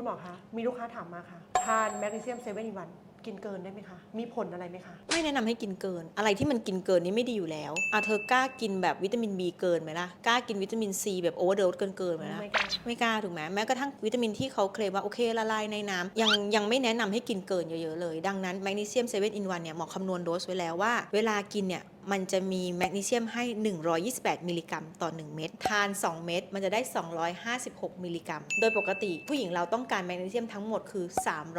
คุณหมอคะ มีลูกค้าถามมาค่ะ ทานแมกนีเซียมเซเว่นอีวันกินเกินได้ไหมคะ มีผลอะไรไหมคะ ไม่แนะนำให้กินเกิน อะไรที่มันกินเกินนี่ไม่ดีอยู่แล้วอะเธอกล้ากินแบบวิตามิน B เกินไหมล่ะ กล้ากินวิตามิน C แบบโอเวอร์เดเกินเกินไหมล่ะ ไม่กล้า ไม่กล้าถูกไหมแม้กระทั่งวิตามินที่เขาเคลมว่าโอเคละลายในน้ำยังยังไม่แนะนำให้กินเกินเยอะๆเลย ดังนั้นแมกนีเซียมเซเว่นอินวันเนี่ยหมอคำนวณโดสไว้แล้วว่า เวลากินเนี่ย มันจะมีแมกนีเซียมให้ 128 มิลลิกรัมต่อ 1 เม็ด ทาน 2 เม็ด มันจะได้ 256 มิลลิกรัม โดยปกติผู้หญิงเราต้องการแมกนีเซียมทั้งหมดคือ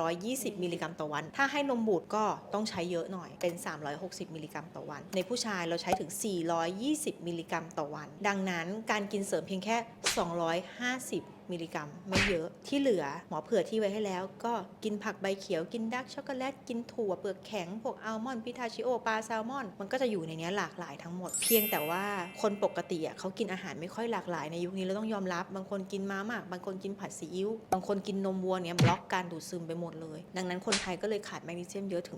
320 มิลลิกรัมต่อวัน ถ้าให้นมบูดก็ต้องใช้เยอะหน่อยเป็น 360 มิลลิกรัมต่อวัน ในผู้ชายเราใช้ถึง 420 มิลลิกรัมต่อวัน ดังนั้นการกินเสริมเพียงแค่ 250 มิลลิกรัม ไม่เยอะที่เหลือหมอเผื่อที่ไว้ให้แล้ว ก็กินผักใบเขียวกินดักช็อกโกแลตกินถั่วเปลือกแข็งพวกอัลมอนด์พิทาชิโอปลาแซลมอน มันก็จะอยู่ในนี้หลากหลายทั้งหมด เพียงแต่ว่าคนปกติอะเขากินอาหารไม่ค่อยหลากหลายในยุคนี้เราต้องยอมรับบางคนกินมาม่าบางคนกินผัดซีอิ๊วบางคนกินนมวัวเนี้ยบล็อกการดูดซึมไปหมดเลย ดังนั้นคนไทยก็เลยขาดแมกนีเซียมเยอะถึง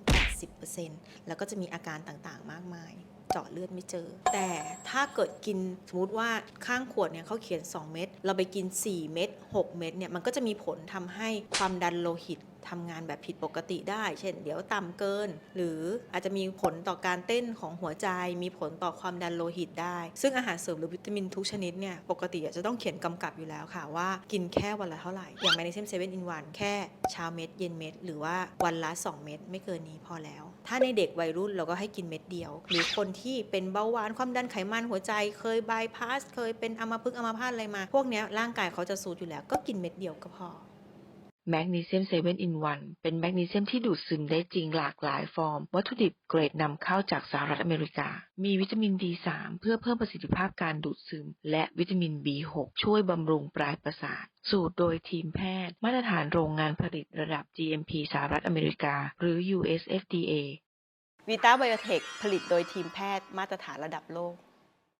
80%แล้วก็จะมีอาการต่างๆ มากมาย เจาะเลือดไม่เจอ แต่ถ้าเกิดกินสมมติว่าข้างขวดเนี่ยเขาเขียน 2 เม็ดเราไปกิน 4 เม็ด6 เม็ดเนี่ยมันก็จะมีผลทำให้ความดันโลหิต ทำงานแบบผิดปกติได้ เช่น เดี๋ยวต่ำเกิน หรืออาจจะมีผลต่อการเต้นของหัวใจ มีผลต่อความดันโลหิตได้ ซึ่งอาหารเสริมหรือวิตามินทุกชนิดเนี่ยปกติจะต้องเขียนกำกับอยู่แล้วค่ะว่ากินแค่วันละเท่าไหร่ อย่างแมกนีเซียมเซเว่นอินวันแค่เช้าเม็ดเย็นเม็ด หรือว่าวันละ 2 เม็ดไม่เกินนี้พอแล้ว ถ้าในเด็กวัยรุ่นเราก็ให้กินเม็ดเดียว หรือคนที่เป็นเบาหวานความดันไขมันหัวใจเคยบายพาสเคยเป็นอัมพฤกษ์อัมพาตอะไรมา พวกนี้ร่างกายเขาจะสูดอยู่แล้วก็กินเม็ดเดียวก็พอ แมกนีเซียมเซเว่นอินวันเป็นแมกนีเซียมที่ดูดซึมได้จริงหลากหลายฟอร์ม วัตถุดิบเกรดนำเข้าจากสหรัฐอเมริกา มีวิตามิน D3 เพื่อเพิ่มประสิทธิภาพการดูดซึม และวิตามิน B6 ช่วยบำรุงปลายประสาท สูตรโดยทีมแพทย์ มาตรฐานโรงงานผลิตระดับ GMP สหรัฐอเมริกา หรือ USFDA วีตาไบโอเทคผลิตโดยทีมแพทย์มาตรฐานระดับโลก